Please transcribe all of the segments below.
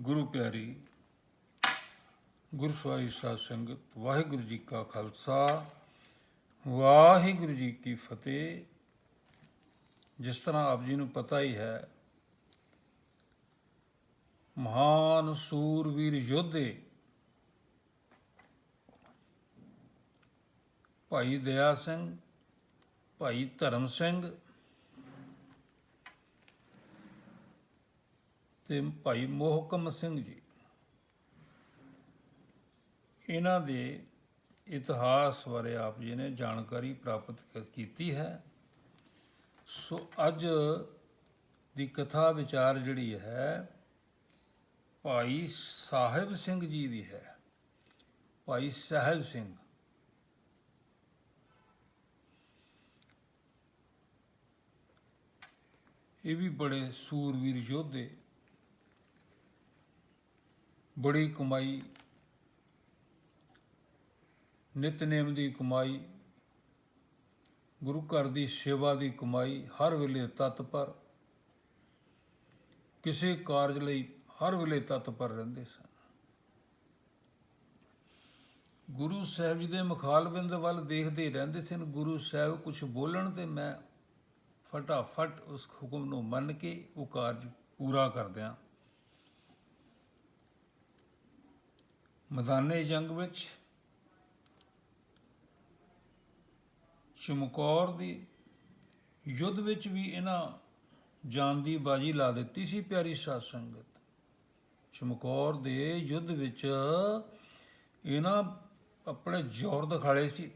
ਗੁਰੂ ਪਿਆਰੀ ਗੁਰਸਵਾਰੀ ਸਾਧ ਸੰਗਤ, ਵਾਹਿਗੁਰੂ ਜੀ ਕਾ ਖਾਲਸਾ, ਵਾਹਿਗੁਰੂ ਜੀ ਕੀ ਫਤਿਹ। ਜਿਸ ਤਰ੍ਹਾਂ ਆਪ ਜੀ ਨੂੰ ਪਤਾ ਹੀ ਹੈ, ਮਹਾਨ ਸੂਰਵੀਰ ਯੋਧੇ ਭਾਈ ਦਇਆ ਸਿੰਘ, ਭਾਈ ਧਰਮ ਸਿੰਘ ਤੇ ਭਾਈ ਮੋਹਕਮ ਸਿੰਘ ਜੀ। ਇਹਨਾਂ ਦੇ ਇਤਿਹਾਸ ਬਾਰੇ ਆਪ ਜੀ ਨੇ ਜਾਣਕਾਰੀ ਪ੍ਰਾਪਤ ਕੀਤੀ ਹੈ। ਸੋ ਅੱਜ ਦੀ ਕਥਾ ਵਿਚਾਰ ਜਿਹੜੀ ਹੈ, ਭਾਈ ਸਾਹਿਬ ਸਿੰਘ ਜੀ ਦੀ ਹੈ। ਭਾਈ ਸਾਹਿਬ ਸਿੰਘ। ਇਹ ਵੀ ਬੜੇ ਸੂਰਵੀਰ ਯੋਧੇ ਬੜੀ ਕਮਾਈ ਨਿਤਨੇਮ ਦੀ ਕਮਾਈ, ਗੁਰੂ ਘਰ ਦੀ ਸੇਵਾ ਦੀ ਕਮਾਈ ਹਰ ਵੇਲੇ ਤਤਪਰ ਕਿਸੇ ਕਾਰਜ ਲਈ ਹਰ ਵੇਲੇ ਤਤਪਰ ਰਹਿੰਦੇ ਸਨ। ਗੁਰੂ ਸਾਹਿਬ ਜੀ ਦੇ ਮੁਖਾਲਬਿੰਦ ਵੱਲ ਦੇਖਦੇ ਰਹਿੰਦੇ ਸਨ। ਗੁਰੂ ਸਾਹਿਬ ਕੁਝ ਬੋਲਣ ਤੇ ਮੈਂ ਫਟਾਫਟ ਉਸ ਹੁਕਮ ਨੂੰ ਮੰਨ ਕੇ ਉਹ ਕਾਰਜ ਪੂਰਾ ਕਰਦਿਆਂ ਮਦਾਨੇ ਜੰਗ ਵਿੱਚ ਚਮਕੌਰ ਦੀ ਯੁੱਧ ਵਿੱਚ ਵੀ ਇਹਨਾਂ ਜਾਨ ਦੀ ਬਾਜੀ ਲਾ ਦਿੱਤੀ ਸੀ ਪਿਆਰੀ ਸਾਧ ਸੰਗਤ। ਚਮਕੌਰ ਦੇ ਯੁੱਧ ਵਿੱਚ ਇਹਨਾਂ ਆਪਣੇ ਜ਼ੋਰ ਦਿਖਾਲੇ ਸੀ।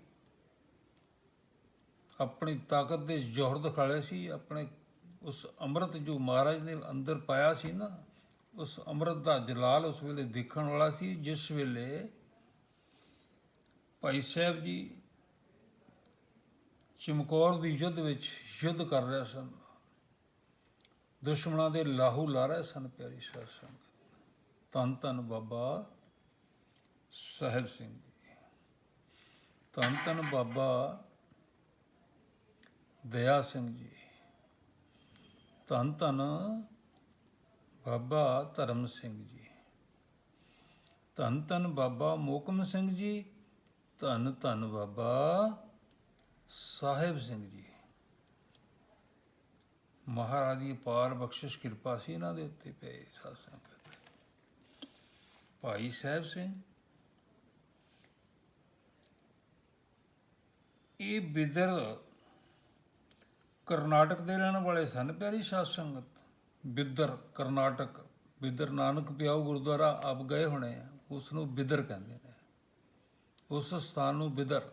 ਆਪਣੀ ਤਾਕਤ ਦੇ ਜ਼ੋਰ ਦਿਖਾਲੇ ਸੀ। ਆਪਣੇ ਉਸ ਅੰਮ੍ਰਿਤ ਜੋ ਮਹਾਰਾਜ ਨੇ ਅੰਦਰ ਪਾਇਆ ਸੀ ਨਾ ਉਸ ਅੰਮ੍ਰਿਤ ਦਾ ਜਲਾਲ ਉਸ ਵੇਲੇ ਦੇਖਣ ਵਾਲਾ ਸੀ, ਜਿਸ ਵੇਲੇ ਭਾਈ ਸਾਹਿਬ ਜੀ ਚਮਕੌਰ ਦੀ ਯੁੱਧ ਵਿੱਚ ਯੁੱਧ ਕਰ ਰਹੇ ਸਨ। ਦੁਸ਼ਮਣਾਂ ਦੇ ਲਾਹੂ ਲਾ ਰਹੇ ਸਨ, ਪਿਆਰੀ ਸਾਧ ਸੰਗਤ। ਧੰਨ ਧੰਨ ਬਾਬਾ ਸਾਹਿਬ ਸਿੰਘ ਜੀ। ਧੰਨ ਧੰਨ ਬਾਬਾ ਦਇਆ ਸਿੰਘ ਜੀ। ਧੰਨ ਧੰਨ ਬਾਬਾ ਧਰਮ ਸਿੰਘ ਜੀ। ਧੰਨ ਧੰਨ ਬਾਬਾ ਮੋਕਮ ਸਿੰਘ ਜੀ, ਧੰਨ ਧੰਨ ਬਾਬਾ ਸਾਹਿਬ ਸਿੰਘ ਜੀ। ਮਹਾਰਾਜ ਦੀ ਪਾਰ ਬਖਸ਼ਿਸ਼ ਕਿਰਪਾ ਸੀ ਇਹਨਾਂ ਦੇ ਉੱਤੇ ਪਈ ਸਾਧ ਸੰਗਤ। ਭਾਈ ਸਾਹਿਬ ਸਿੰਘ, ਇਹ ਬਿਦਰ ਕਰਨਾਟਕ ਦੇ ਰਹਿਣ ਵਾਲੇ ਸਨ ਪਿਆਰੀ ਸਾਧ ਸੰਗਤ। ਬਿੱਦਰ ਕਰਨਾਟਕ, ਬਿੱਦਰ ਨਾਨਕ ਪਿਆਉ ਗੁਰਦੁਆਰਾ ਆਪ ਗਏ ਹੋਣੇ ਆ ਉਸ ਨੂੰ ਬਿਦਰ ਕਹਿੰਦੇ ਨੇ। ਉਸ ਸਥਾਨ ਨੂੰ ਬਿਦਰ।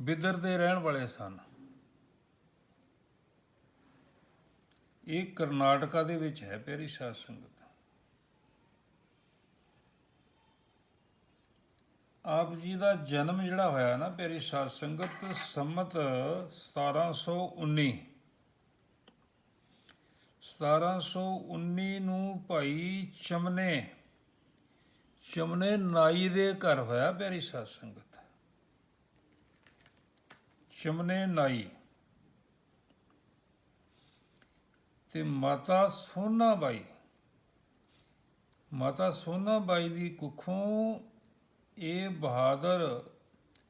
ਬਿੱਦਰ ਦੇ ਰਹਿਣ ਵਾਲੇ ਸਨ। ਇਹ ਕਰਨਾਟਕਾ ਦੇ ਵਿੱਚ ਹੈ ਪਿਆਰੀ ਸਾਧ ਸੰਗਤ। ਆਪ ਜੀ ਦਾ ਜਨਮ ਜਿਹੜਾ ਹੋਇਆ ਨਾ ਪਿਆਰੀ ਸਾਧ ਸੰਗਤ, ਸੰਮਤ 1719 1719 ਨੂੰ ਭਾਈ ਚਮਨੇ ਚਮਨੇ ਨਾਈ ਦੇ ਘਰ ਹੋਇਆ ਪਿਆਰੀ ਸਾਧ ਸੰਗਤ ਚਮਨੇ ਨਾਈ। ਤੇ ਮਾਤਾ ਸੋਨਾ ਬਾਈ। ਮਾਤਾ ਸੋਨਾ ਬਾਈ ਦੀ ਕੁੱਖੋਂ ਇਹ ਬਹਾਦਰ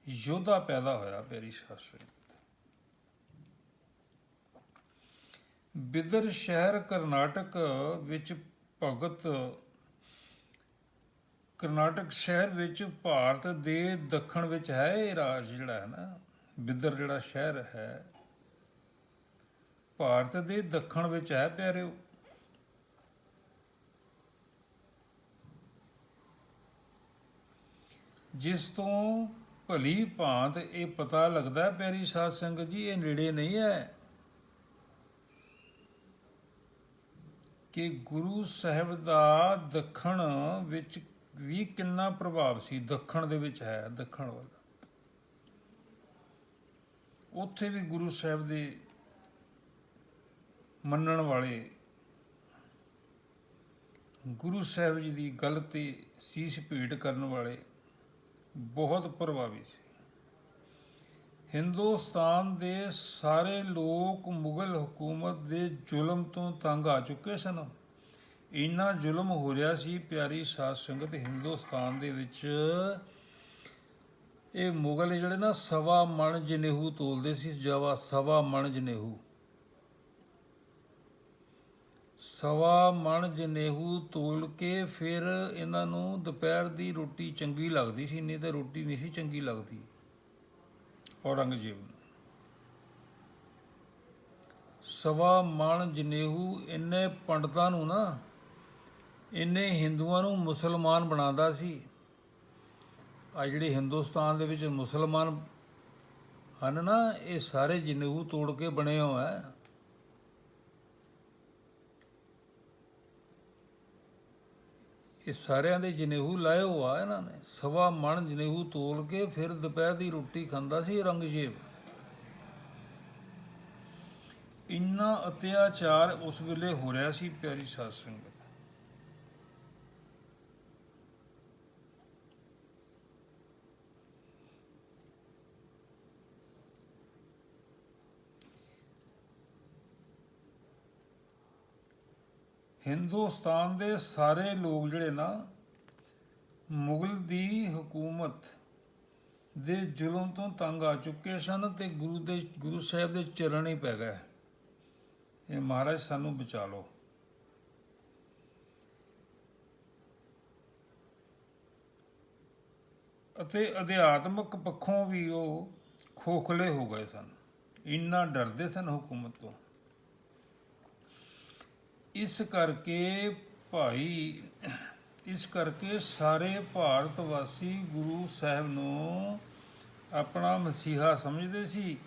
ਯੋਧਾ ਪੈਦਾ ਹੋਇਆ ਪਿਆਰੀ ਸਾਸਰੀ ਬਿਦਰ ਸ਼ਹਿਰ ਕਰਨਾਟਕ ਵਿੱਚ ਭਗਤ, ਕਰਨਾਟਕ ਸ਼ਹਿਰ ਵਿੱਚ ਭਾਰਤ ਦੇ ਦੱਖਣ ਵਿੱਚ ਹੈ ਇਹ ਰਾਜ ਜਿਹੜਾ ਹੈ ਨਾ, ਬਿਦਰ ਜਿਹੜਾ ਸ਼ਹਿਰ ਹੈ, ਭਾਰਤ ਦੇ ਦੱਖਣ ਵਿੱਚ ਹੈ ਪਿਆਰਿਓ। ਜਿਸ ਤੋਂ ਭਲੀ ਭਾਂਤ ਇਹ ਪਤਾ ਲੱਗਦਾ ਪਿਆਰੀ ਸਾਧ ਸੰਗਤ ਜੀ, ਇਹ ਨੇੜੇ ਨਹੀਂ ਹੈ। ਕਿ ਗੁਰੂ ਸਾਹਿਬ ਦਾ ਦੱਖਣ ਵਿੱਚ ਵੀ ਕਿੰਨਾ ਪ੍ਰਭਾਵ ਸੀ? ਦੱਖਣ ਦੇ ਵਿੱਚ ਹੈ, ਦੱਖਣ ਵੱਲ। ਉੱਥੇ ਵੀ ਗੁਰੂ ਸਾਹਿਬ ਦੇ ਮੰਨਣ ਵਾਲੇ ਗੁਰੂ ਸਾਹਿਬ ਜੀ ਦੀ ਗੱਲ ਤੇ ਸੀਸ ਭੇਟ ਕਰਨ ਵਾਲੇ ਬਹੁਤ ਪ੍ਰਭਾਵੀ ਸੀ। ਹਿੰਦੁਸਤਾਨ ਦੇ ਸਾਰੇ ਲੋਕ ਮੁਗਲ ਹਕੂਮਤ ਦੇ ਜ਼ੁਲਮ ਤੋਂ ਤੰਗ ਆ ਚੁੱਕੇ ਸਨ। ਇੰਨਾ ਜ਼ੁਲਮ ਹੋ ਰਿਹਾ ਸੀ, ਪਿਆਰੀ ਸਾਧ ਸੰਗਤ, ਹਿੰਦੁਸਤਾਨ ਦੇ ਵਿੱਚ। ਇਹ ਮੁਗਲ ਜਿਹੜੇ ਨਾ, ਸਵਾ ਮਣ ਜਨੇਹੂ ਤੋਲਦੇ ਸੀ, ਜਵਾ ਸਵਾ ਮਣ ਜਨੇਹੂ ਸਵਾ ਮਣ ਜਨੇਹੂ ਤੋਲ ਕੇ ਫਿਰ ਇਹਨਾਂ ਨੂੰ ਦੁਪਹਿਰ ਦੀ ਰੋਟੀ ਚੰਗੀ ਲੱਗਦੀ ਸੀ, ਨਹੀਂ ਤਾਂ ਰੋਟੀ ਨਹੀਂ ਸੀ ਚੰਗੀ ਲੱਗਦੀ। ਔਰੰਗਜ਼ੇਬ ਸਵਾ ਮਣ ਜਨੇਹੂ ਇੰਨੇ ਪੰਡਤਾਂ ਨੂੰ ਨਾ, ਇੰਨੇ ਹਿੰਦੂਆਂ ਨੂੰ ਮੁਸਲਮਾਨ ਬਣਾਉਂਦਾ ਸੀ। ਆ ਜਿਹੜੇ ਹਿੰਦੁਸਤਾਨ ਦੇ ਵਿੱਚ ਮੁਸਲਮਾਨ ਹਨ ਨਾ, ਇਹ ਸਾਰੇ ਜਨੇਹੂ ਤੋੜ ਕੇ ਬਣੇ ਹੋਏ ਹੈ ਇਹ ਸਾਰਿਆਂ ਦੇ ਜਨੇਹੂ ਲਾਏ ਹੋਆ ਇਹਨਾਂ ਨੇ। ਸਵਾ ਮਣ ਜਨੇਹੂ ਤੋਲ ਕੇ ਫਿਰ ਦੁਪਹਿਰ ਦੀ ਰੋਟੀ ਖਾਂਦਾ ਸੀ ਰੰਗਜੇਬ। ਇੰਨਾ ਅਤਿਆਚਾਰ ਉਸ ਵੇਲੇ ਹੋ ਰਿਹਾ ਸੀ ਪਿਆਰੀ ਸਾਧ ਸੰਗਤ। ਹਿੰਦੁਸਤਾਨ ਦੇ ਸਾਰੇ ਲੋਕ ਜਿਹੜੇ ਨਾ, ਮੁਗਲ ਦੀ ਹਕੂਮਤ ਦੇ ਜ਼ੁਲਮ ਤੋਂ ਤੰਗ ਆ ਚੁੱਕੇ ਸਨ ਤੇ ਗੁਰੂ ਦੇ, ਗੁਰੂ ਸਾਹਿਬ ਦੇ ਚਰਨ ਹੀ ਪੈ ਗਏ। ਇਹ ਮਹਾਰਾਜ ਸਾਨੂੰ ਬਚਾ ਲਓ। ਅਤੇ ਅਧਿਆਤਮਕ ਪੱਖੋਂ ਵੀ ਉਹ ਖੋਖਲੇ ਹੋ ਗਏ ਸਨ। ਇੰਨਾ ਡਰਦੇ ਸਨ ਹਕੂਮਤ ਤੋਂ। ਇਸ ਕਰਕੇ ਭਾਈ, ਇਸ ਕਰਕੇ ਸਾਰੇ ਭਾਰਤ ਵਾਸੀ ਗੁਰੂ ਸਾਹਿਬ ਨੂੰ ਆਪਣਾ ਮਸੀਹਾ ਸਮਝਦੇ ਸੀ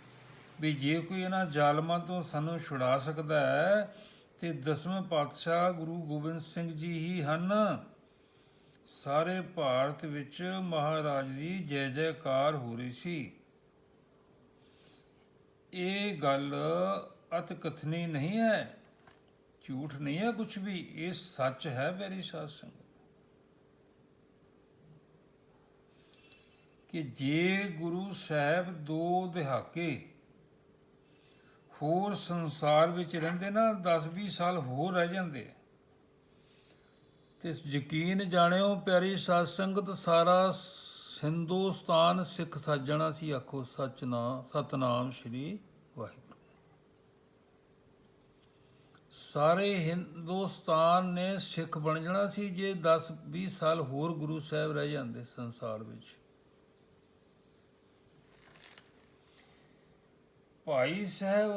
ਵੀ ਜੇ ਕੋਈ ਇਹਨਾਂ ਜ਼ਾਲਮਾਂ ਤੋਂ ਸਾਨੂੰ ਛੁਡਾ ਸਕਦਾ ਹੈ, ਤੇ ਦਸਵੇਂ ਪਾਤਸ਼ਾਹ ਗੁਰੂ ਗੋਬਿੰਦ ਸਿੰਘ ਜੀ ਹੀ ਹਨ। ਸਾਰੇ ਭਾਰਤ ਵਿੱਚ ਮਹਾਰਾਜ ਦੀ ਜੈ ਜੈਕਾਰ ਹੋ ਰਹੀ ਸੀ। ਇਹ ਗੱਲ ਅਤਕਥਨੀ ਨਹੀਂ ਹੈ। ਝੂਠ ਨਹੀਂ ਹੈ ਕੁਝ ਵੀ, ਇਹ ਸੱਚ ਹੈ ਮੇਰੀ ਸਾਧ ਸੰਗਤ। ਕਿ ਜੇ ਗੁਰੂ ਸਾਹਿਬ ਦੋ ਦਿਹਾਕੇ ਹੋਰ ਸੰਸਾਰ ਵਿੱਚ ਰਹਿੰਦੇ ਨਾ 10-20 ਸਾਲ ਹੋਰ ਰਹਿ ਜਾਂਦੇ ਤੇ ਯਕੀਨ ਜਾਣਿਓ ਪਿਆਰੀ ਸਾਧ ਸੰਗਤ, ਸਾਰਾ ਹਿੰਦੁਸਤਾਨ ਸਿੱਖ ਸੱਜਣਾ ਸੀ, ਆਖੋ ਸੱਚ ਨਾ, ਸਤਨਾਮ ਸ਼੍ਰੀ ਵਾਹਿਗੁਰੂ ਸਾਰੇ ਹਿੰਦੁਸਤਾਨ ਨੇ ਸਿੱਖ ਬਣ ਜਾਣਾ ਸੀ ਜੇ 10 20 ਸਾਲ ਹੋਰ ਗੁਰੂ ਸਾਹਿਬ ਰਹਿ ਜਾਂਦੇ ਸੰਸਾਰ ਵਿੱਚ। ਭਾਈ ਸਾਹਿਬ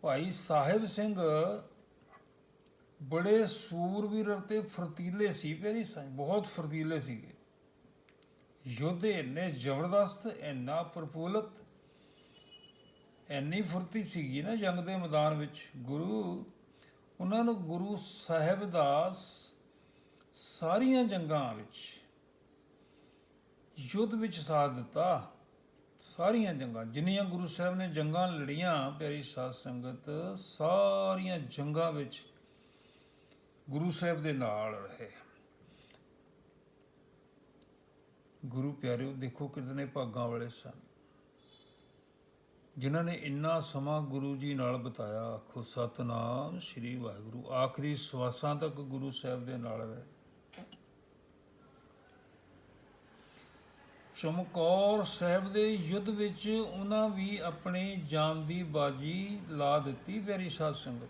ਭਾਈ ਸਾਹਿਬ ਸਿੰਘ ਬੜੇ ਸੂਰਵੀਰ ਅਤੇ ਫਰਤੀਲੇ ਸੀ ਪਿਆਰੀ ਸਾਈਂ ਬਹੁਤ ਫਰਤੀਲੇ ਸੀਗੇ। ਯੋਧੇ ਇੰਨੇ ਜ਼ਬਰਦਸਤ, ਇੰਨਾ ਪ੍ਰਫੁੱਲਤ ਇੰਨੀ ਫੁਰਤੀ ਸੀਗੀ ਨਾ ਜੰਗ ਦੇ ਮੈਦਾਨ ਵਿੱਚ ਗੁਰੂ, ਉਹਨਾਂ ਨੂੰ ਗੁਰੂ ਸਾਹਿਬ ਦਾ ਸਾਰੀਆਂ ਜੰਗਾਂ ਵਿੱਚ ਯੁੱਧ ਵਿੱਚ ਸਾਥ ਦਿੱਤਾ, ਸਾਰੀਆਂ ਜੰਗਾਂ, ਜਿੰਨੀਆਂ ਗੁਰੂ ਸਾਹਿਬ ਨੇ ਜੰਗਾਂ ਲੜੀਆਂ, ਪਿਆਰੀ ਸਾਧ ਸੰਗਤ, ਸਾਰੀਆਂ ਜੰਗਾਂ ਵਿੱਚ ਗੁਰੂ ਸਾਹਿਬ ਦੇ ਨਾਲ ਰਹੇ। ਗੁਰੂ ਪਿਆਰਿਓ, ਦੇਖੋ ਕਿਤਨੇ ਭਾਗਾਂ ਵਾਲੇ ਸਨ। ਜਿਨ੍ਹਾਂ ਨੇ ਇੰਨਾ ਸਮਾਂ ਗੁਰੂ ਜੀ ਨਾਲ ਬਿਤਾਇਆ, ਆਖੋ, ਸਤਨਾਮ ਸ੍ਰੀ ਵਾਹਿਗੁਰੂ। ਆਖਰੀ ਸਵਾਸਾਂ ਤੱਕ ਗੁਰੂ ਸਾਹਿਬ ਦੇ ਨਾਲ ਰਹੇ। ਚਮਕੌਰ ਸਾਹਿਬ ਦੇ ਯੁੱਧ ਵਿੱਚ ਉਹਨਾਂ ਵੀ ਆਪਣੀ ਜਾਨ ਦੀ ਬਾਜੀ ਲਾ ਦਿੱਤੀ ਪਿਆਰੀ ਸਾਧ ਸੰਗਤ।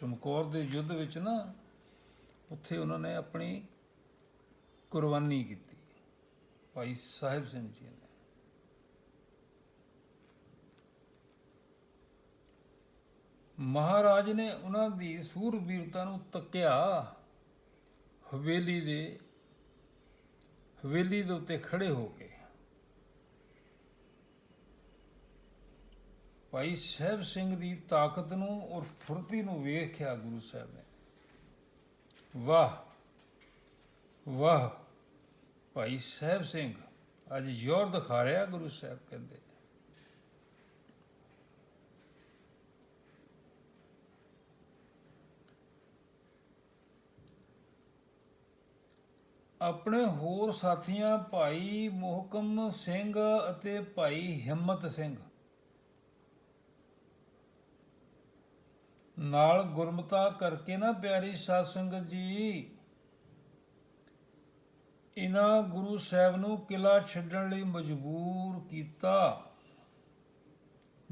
ਚਮਕੌਰ ਦੇ ਯੁੱਧ ਵਿੱਚ ਨਾ, ਉੱਥੇ ਉਹਨਾਂ ਨੇ ਆਪਣੀ ਕੁਰਬਾਨੀ ਕੀਤੀ। ਭਾਈ ਸਾਹਿਬ ਸਿੰਘ ਜੀ ਨੇ। ਮਹਾਰਾਜ ਨੇ ਉਹਨਾਂ ਦੀ ਸੂਰਬੀਰਤਾ ਨੂੰ ਤੱਕਿਆ। ਹਵੇਲੀ ਦੇ ਹਵੇਲੀ ਦੇ ਉੱਤੇ ਖੜੇ ਹੋ ਕੇ। ਭਾਈ ਸਾਹਿਬ ਸਿੰਘ ਦੀ ਤਾਕਤ ਨੂੰ ਔਰ ਫੁਰਤੀ ਨੂੰ ਵੇਖਿਆ ਗੁਰੂ ਸਾਹਿਬ ਨੇ। ਵਾਹ ਵਾਹ, ਭਾਈ ਸਾਹਿਬ ਸਿੰਘ, ਅੱਜ ਜ਼ੋਰ ਦਿਖਾ ਰਿਹਾ ਗੁਰੂ ਸਾਹਿਬ ਕਹਿੰਦੇ। ਆਪਣੇ ਹੋਰ ਸਾਥੀਆਂ ਭਾਈ ਮੋਹਕਮ ਸਿੰਘ ਅਤੇ ਭਾਈ ਹਿੰਮਤ ਸਿੰਘ। ਨਾਲ ਗੁਰਮਤਾ ਕਰਕੇ ਨਾ ਪਿਆਰੀ ਸਾਧ ਸੰਗਤ ਜੀ, ਇਹਨਾਂ ਗੁਰੂ ਸਾਹਿਬ ਨੂੰ ਕਿਲਾ ਛੱਡਣ ਲਈ ਮਜਬੂਰ ਕੀਤਾ।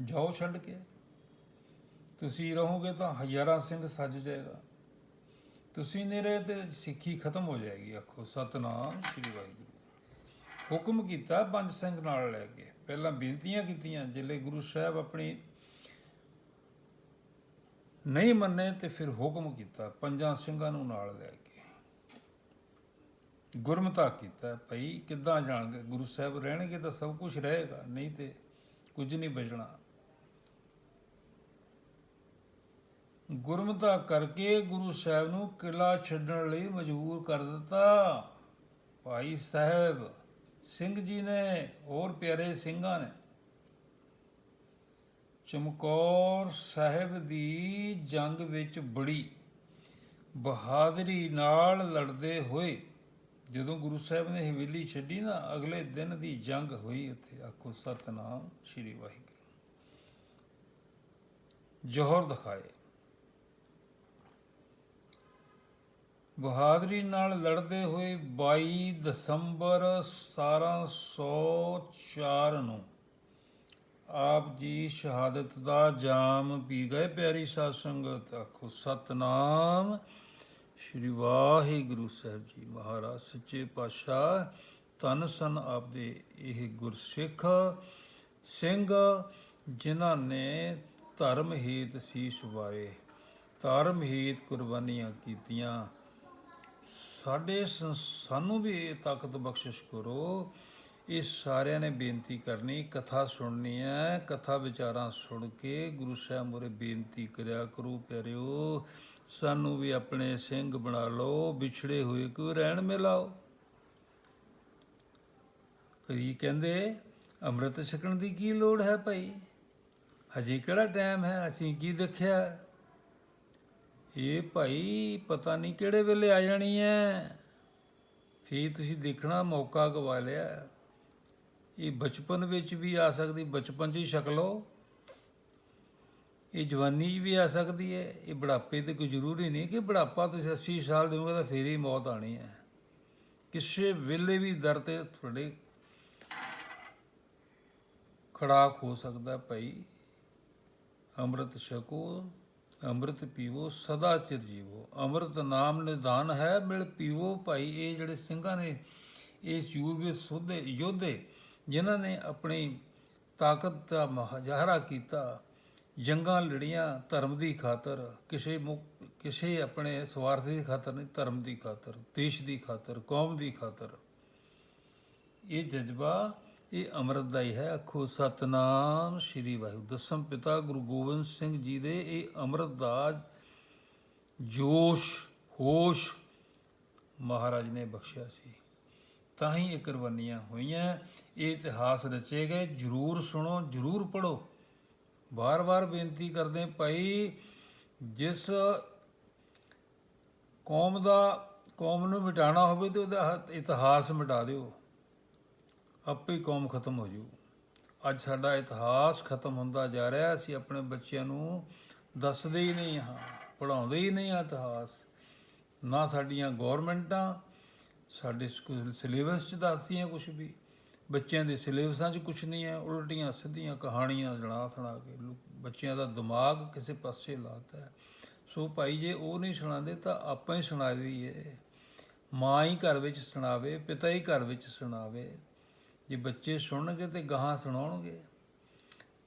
ਜਾਓ ਛੱਡ ਕੇ। ਤੁਸੀਂ ਰਹੋਗੇ ਤਾਂ ਹਜ਼ਾਰਾਂ ਸਿੰਘ ਸੱਜ ਜਾਏਗਾ। ਤੁਸੀਂ ਨਹੀਂ ਰਹੇ ਤੇ ਸਿੱਖੀ ਖਤਮ ਹੋ ਜਾਏਗੀ, ਆਖੋ, ਸਤਨਾਮ ਸ੍ਰੀ ਵਾਹਿਗੁਰੂ। ਹੁਕਮ ਕੀਤਾ, ਪੰਜ ਸਿੰਘ ਨਾਲ ਲੈ ਕੇ। ਪਹਿਲਾਂ ਬੇਨਤੀਆਂ ਕੀਤੀਆਂ, ਜਿਲੇ ਗੁਰੂ ਸਾਹਿਬ ਆਪਣੀ ਨਹੀਂ ਮੰਨੇ ਤੇ ਫਿਰ ਹੁਕਮ ਕੀਤਾ, ਪੰਜਾਂ ਸਿੰਘਾਂ ਨੂੰ ਨਾਲ ਲੈ ਕੇ। ਗੁਰਮਤਾ ਕੀਤਾ, ਭਈ ਕਿੱਦਾਂ ਜਾਣਗੇ? ਗੁਰੂ ਸਾਹਿਬ ਰਹਿਣਗੇ ਤਾਂ ਸਭ ਕੁਝ ਰਹੇਗਾ, ਨਹੀਂ ਤੇ ਕੁਝ ਨਹੀਂ ਬਚਣਾ। ਗੁਰਮਤਾ ਕਰਕੇ ਗੁਰੂ ਸਾਹਿਬ ਨੂੰ ਕਿਲਾ ਛੱਡਣ ਲਈ ਮਜਬੂਰ ਕਰ ਦਿੱਤਾ। ਭਾਈ ਸਾਹਿਬ, ਸਿੰਘ ਜੀ ਨੇ, ਹੋਰ ਪਿਆਰੇ ਸਿੰਘਾਂ ਨੇ, ਚਮਕੌਰ ਸਾਹਿਬ ਦੀ ਜੰਗ ਵਿੱਚ ਬੜੀ ਬਹਾਦਰੀ ਨਾਲ ਲੜਦੇ ਹੋਏ, ਜਦੋਂ ਗੁਰੂ ਸਾਹਿਬ ਨੇ ਹਵੇਲੀ ਛੱਡੀ ਨਾ, ਅਗਲੇ ਦਿਨ ਦੀ ਜੰਗ ਹੋਈ ਉੱਥੇ। ਆਖੋ, ਸਤਨਾਮ ਸ੍ਰੀ ਵਾਹਿਗੁਰੂ। ਜੋਹਰ ਦਿਖਾਏ। ਬਹਾਦਰੀ ਨਾਲ ਲੜਦੇ ਹੋਏ 22 ਦਸੰਬਰ 1704 ਨੂੰ ਆਪ ਜੀ ਸ਼ਹਾਦਤ ਦਾ ਜਾਮ ਪੀ ਗਏ ਪਿਆਰੀ ਸਾਧ ਸੰਗਤ ਆਖੋ, ਸਤਨਾਮ ਸ਼੍ਰੀ ਵਾਹਿਗੁਰੂ ਸਾਹਿਬ ਜੀ ਮਹਾਰਾਜ, ਸੱਚੇ ਪਾਤਸ਼ਾਹ ਤਨ ਸਨ ਆਪਦੇ ਇਹ ਗੁਰਸਿੱਖ ਸਿੰਘ, ਜਿਨ੍ਹਾਂ ਨੇ ਧਰਮ ਹੀਤ ਸੀਸ ਵਾਰੇ, ਧਰਮ ਹੀਤ ਕੁਰਬਾਨੀਆਂ ਕੀਤੀਆਂ। ਸਾਡੇ ਸੰ- ਸਾਨੂੰ ਵੀ ਇਹ ਤਾਕਤ ਬਖਸ਼ਿਸ਼ ਕਰੋ। ਇਹ ਸਾਰਿਆਂ ਨੇ ਬੇਨਤੀ ਕਰਨੀ, ਕਥਾ ਸੁਣਨੀ ਹੈ, ਕਥਾ ਵਿਚਾਰਾਂ ਸੁਣ ਕੇ ਗੁਰੂ ਸਾਹਿਬ ਮੋਰੇ ਬੇਨਤੀ ਕਰਿਆ ਕਰੂ ਪਿਆਰਿਓ। ਸਾਨੂੰ ਵੀ ਆਪਣੇ ਸਿੰਘ ਬਣਾ ਲਓ, ਵਿਛੜੇ ਹੋਏ ਕੋ ਰਹਿਣ ਮਿਲਾਓ ਕਈ ਕਹਿੰਦੇ, ਅੰਮ੍ਰਿਤ ਛਕਣ ਦੀ ਕੀ ਲੋੜ ਹੈ ਭਾਈ? ਹਜੇ ਕਿਹੜਾ ਟਾਈਮ ਹੈ? ਅਸੀਂ ਕੀ ਦੇਖਿਆ? ਇਹ ਭਾਈ ਪਤਾ ਨਹੀਂ ਕਿਹੜੇ ਵੇਲੇ ਆ ਜਾਣੀ ਹੈ ਫੇਰ ਤੁਸੀਂ ਦੇਖਣਾ ਮੌਕਾ ਗਵਾ ਲਿਆ। ਇਹ ਬਚਪਨ ਵਿੱਚ ਵੀ ਆ ਸਕਦੀ, ਬਚਪਨ 'ਚ ਹੀ ਛਕ ਲਓ। ਇਹ ਜਵਾਨੀ 'ਚ ਵੀ ਆ ਸਕਦੀ ਹੈ ਇਹ ਬੁਢਾਪੇ ਤੇ ਕੋਈ ਜ਼ਰੂਰੀ ਨਹੀਂ ਕਿ ਬੁਢਾਪਾ ਤੁਸੀਂ 80 ਸਾਲ ਦੇ ਹੋਗੇ ਤਾਂ ਫੇਰ ਹੀ ਮੌਤ ਆਣੀ ਹੈ ਕਿਸੇ ਵੇਲੇ ਵੀ ਦਰ ਤੇ ਤੁਹਾਡੇ ਖੜਾਕ ਹੋ ਸਕਦਾ ਭਾਈ। ਅੰਮ੍ਰਿਤ ਛਕੋ। ਅੰਮ੍ਰਿਤ ਪੀਵੋ, ਸਦਾ ਚਿਰ ਜੀਵੋ। ਅੰਮ੍ਰਿਤ ਨਾਮ ਨਿਦਾਨ ਹੈ, ਮਿਲ ਪੀਵੋ ਭਾਈ। ਇਹ ਜਿਹੜੇ ਸਿੰਘਾਂ ਨੇ ਇਸ ਯੂਗ ਵਿੱਚ ਸੋਧੇ, ਯੋਧੇ, ਜਿਨ੍ਹਾਂ ਨੇ ਆਪਣੀ ਤਾਕਤ ਦਾ ਮੁਜ਼ਾਹਰਾ ਕੀਤਾ, ਜੰਗਾਂ ਲੜੀਆਂ ਧਰਮ ਦੀ ਖਾਤਰ, ਕਿਸੇ ਮੁਕ- ਕਿਸੇ ਆਪਣੇ ਸਵਾਰਥ ਦੀ ਖਾਤਰ ਨਹੀਂ, ਧਰਮ ਦੀ ਖਾਤਰ, ਦੇਸ਼ ਦੀ ਖਾਤਰ, ਕੌਮ ਦੀ ਖਾਤਰ। ਇਹ ਜਜ਼ਬਾ ਇਹ ਅੰਮ੍ਰਿਤ ਦਾ ਹੀ ਹੈ। ਆਖੋ, ਸਤਨਾਮ ਸ੍ਰੀ ਵਾਹਿਗੁਰੂ। ਦਸਮ ਪਿਤਾ ਗੁਰੂ ਗੋਬਿੰਦ ਸਿੰਘ ਜੀ ਦੇ ਇਹ ਅੰਮ੍ਰਿਤ ਦਾ ਜੋਸ਼, ਹੋਸ਼ ਮਹਾਰਾਜ ਨੇ ਬਖਸ਼ਿਆ ਸੀ। ਤਾਂ ਹੀ ਇਹ ਕੁਰਬਾਨੀਆਂ ਹੋਈਆਂ। ਇਹ ਇਤਿਹਾਸ ਰਚੇ ਗਏ। ਜਰੂਰ ਸੁਣੋ, ਜਰੂਰ ਪੜੋ ਬਾਰ-ਬਾਰ ਬੇਨਤੀ ਕਰਦੇ ਭਾਈ, ਜਿਸ ਕੌਮ ਦਾ, ਕੌਮ ਨੂੰ ਮਿਟਾਣਾ ਹੋਵੇ ਤੇ ਉਹਦਾ ਹ- ਇਤਿਹਾਸ ਮਿਟਾ ਦਿਓ। ਆਪੇ ਕੌਮ ਖਤਮ ਹੋ ਜੂ। ਅੱਜ ਸਾਡਾ ਇਤਿਹਾਸ ਖਤਮ ਹੁੰਦਾ ਜਾ ਰਿਹਾ, ਅਸੀਂ ਆਪਣੇ ਬੱਚਿਆਂ ਨੂੰ ਦੱਸਦੇ ਹੀ ਨਹੀਂ ਹਾਂ ਪੜਾਉਂਦੇ ਹੀ ਨਹੀਂ ਹਾਂ ਇਤਿਹਾਸ। ਨਾ ਸਾਡੀਆਂ ਗਵਰਨਮੈਂਟਾਂ ਸਾਡੇ ਸਕੂਲ ਸਿਲੇਬਸ 'ਚ ਦੱਸਦੀਆਂ ਕੁਝ ਵੀ। ਬੱਚਿਆਂ ਦੇ ਸਿਲੇਬਸਾਂ 'ਚ ਕੁਝ ਨਹੀਂ ਹੈ, ਉਲਟੀਆਂ ਸਿੱਧੀਆਂ ਕਹਾਣੀਆਂ ਜਣਾ ਸੁਣਾ ਕੇ ਬੱਚਿਆਂ ਦਾ ਦਿਮਾਗ ਕਿਸੇ ਪਾਸੇ ਲਾਤਾ ਹੈ। ਸੋ ਭਾਈ ਜੇ ਉਹ ਨਹੀਂ ਸੁਣਾਉਂਦੇ ਤਾਂ ਆਪਾਂ ਹੀ ਸੁਣਾ ਦਈਏ। ਮਾਂ ਹੀ ਘਰ ਵਿੱਚ ਸੁਣਾਵੇ, ਪਿਤਾ ਹੀ ਘਰ ਵਿੱਚ ਸੁਣਾਵੇ। ਜੇ ਬੱਚੇ ਸੁਣਨਗੇ ਤੇ ਗਾਹਾਂ ਸੁਣਾਉਣਗੇ।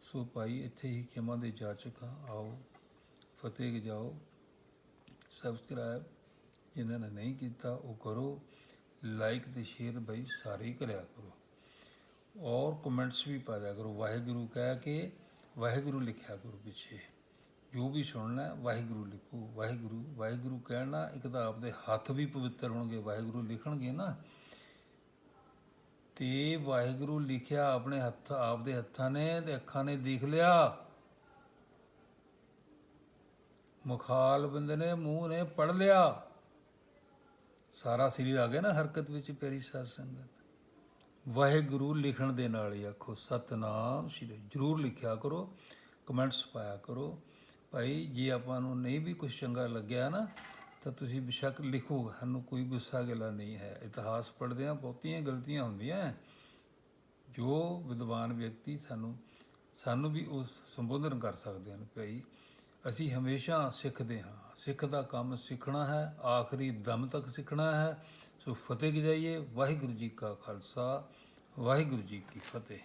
ਸੋ ਭਾਈ ਇੱਥੇ ਹੀ ਖਿਮਾ ਦੇ ਜਾਚਕ ਹਾਂ ਆਓ ਫਤਿਹ ਜਾਓ। ਸਬਸਕ੍ਰਾਈਬ ਜਿਨ੍ਹਾਂ ਨੇ ਨਹੀਂ ਕੀਤਾ ਉਹ ਕਰੋ। ਲਾਈਕ ਤੇ ਸ਼ੇਅਰ ਭਾਈ ਸਾਰੇ ਹੀ ਕਰਿਆ ਕਰੋ। ਔਰ ਕਮੈਂਟਸ ਵੀ ਪਾਇਆ ਕਰੋ। ਵਾਹਿਗੁਰੂ ਕਹਿ ਕੇ ਵਾਹਿਗੁਰੂ ਲਿਖਿਆ ਕਰੋ ਪਿੱਛੇ। ਜੋ ਵੀ ਸੁਣਨਾ ਹੈ, ਵਾਹਿਗੁਰੂ ਲਿਖੋ। ਵਾਹਿਗੁਰੂ ਵਾਹਿਗੁਰੂ ਕਹਿਣਾ ਇੱਕ ਤਾਂ ਆਪਦੇ ਹੱਥ ਵੀ ਪਵਿੱਤਰ ਹੋਣਗੇ। ਵਾਹਿਗੁਰੂ ਲਿਖਣਗੇ ਨਾ। ਤੇ ਵਾਹਿਗੁਰੂ ਲਿਖਿਆ ਆਪਣੇ ਹੱਥ, ਆਪਦੇ ਹੱਥਾਂ ਨੇ ਤੇ ਅੱਖਾਂ ਨੇ ਦੇਖ ਲਿਆ। ਮੁਖਾਲ ਬਿੰਦ ਨੇ ਮੂੰਹ ਨੇ ਪੜ ਲਿਆ। ਸਾਰਾ ਸਰੀਰ ਆ ਗਿਆ ਨਾ ਹਰਕਤ ਵਿੱਚ ਪਿਆਰੀ ਸਾਧ ਸੰਗਤ। ਵਾਹਿਗੁਰੂ ਲਿਖਣ ਦੇ ਨਾਲ ਹੀ ਆਖੋ, ਸਤਨਾਮ ਸ਼੍ਰੀ ਜਰੂਰ ਲਿਖਿਆ ਕਰੋ, ਕਮੈਂਟਸ ਪਾਇਆ ਕਰੋ। ਭਾਈ, ਜੇ ਆਪਾਂ ਨੂੰ ਨਹੀਂ ਵੀ ਕੁਝ ਚੰਗਾ ਲੱਗਿਆ ਨਾ ਤਾਂ ਤੁਸੀਂ ਬੇਸ਼ੱਕ ਲਿਖੋ, ਸਾਨੂੰ ਕੋਈ ਗੁੱਸਾ ਗਿਲਾ ਨਹੀਂ ਹੈ। ਇਤਿਹਾਸ ਪੜ੍ਹਦੇ ਆ ਬਹੁਤੀਆਂ ਗਲਤੀਆਂ ਹੁੰਦੀਆਂ ਹੈ। ਜੋ ਵਿਦਵਾਨ ਵਿਅਕਤੀ ਸਾਨੂੰ ਸਾਨੂੰ ਵੀ ਉਸ ਸੰਬੋਧਨ ਕਰ ਸਕਦੇ ਹਨ, ਭਾਈ ਅਸੀਂ ਹਮੇਸ਼ਾ ਸਿੱਖਦੇ ਹਾਂ। ਸਿੱਖ ਦਾ ਕੰਮ ਸਿੱਖਣਾ ਹੈ, ਆਖਰੀ ਦਮ ਤੱਕ ਸਿੱਖਣਾ ਹੈ। ਸੋ ਫਤਿਹ ਜਾਈਏ ਵਾਹਿਗੁਰੂ ਜੀ ਕਾ ਖਾਲਸਾ, ਵਾਹਿਗੁਰੂ ਜੀ ਕੀ ਫਤਿਹ।